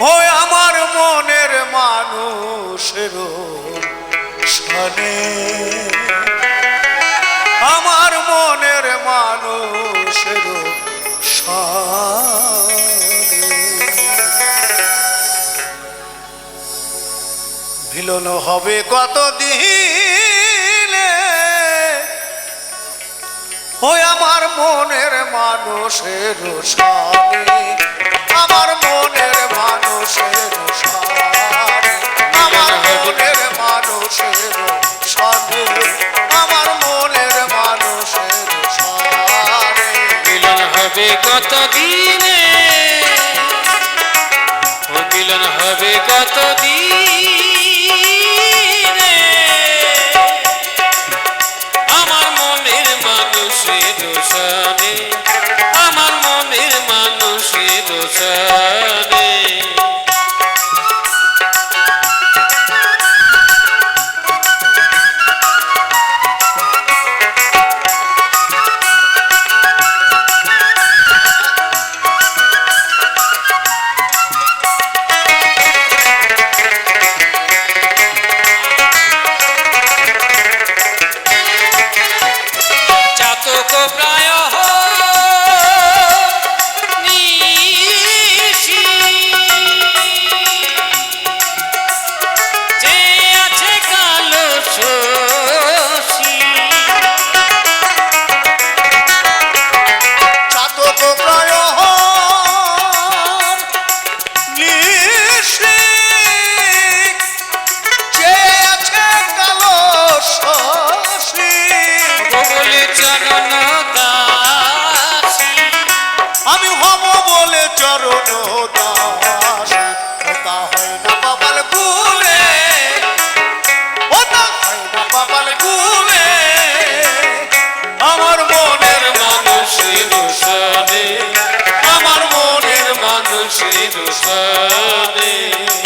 ওই আমার মনের মানুষের সনে আমার মনের মানুষের সনে মিলন হবে কত দিনে ওই আমার মনের মানুষের সামনে। আমার হবে কত দিনে ও মিলন হবে কত দিনে আমার মনের মানুষের সানে আমার মনের মানুষের সানে চরণ দাস হয় না বাবাল গুলে ওটা হয় না আমার মনের মানুষের সনে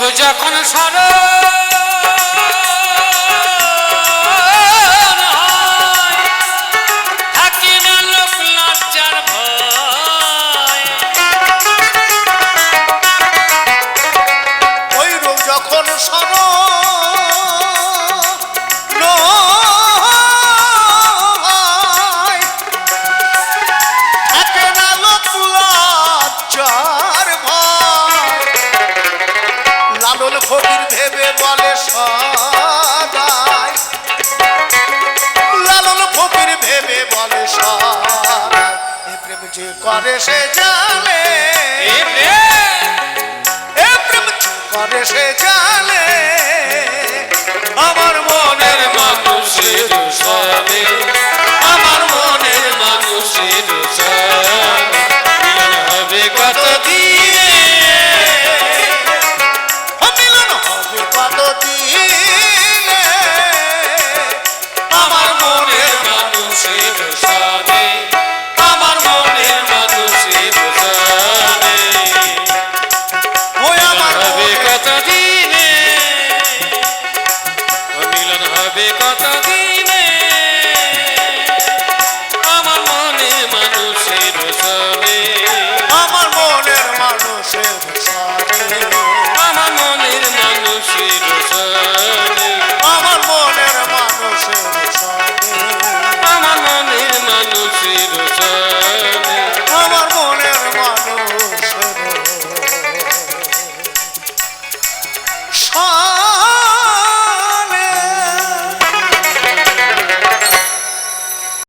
পূর্ব যখন সর ফকির ভেবে বলে সদাই। লালন ফকির ভেবে বলে সদাই। এ প্রেম যে করে সে জানে। এ প্রেম। যে করে সে জানে। আমার মনের মানুষের না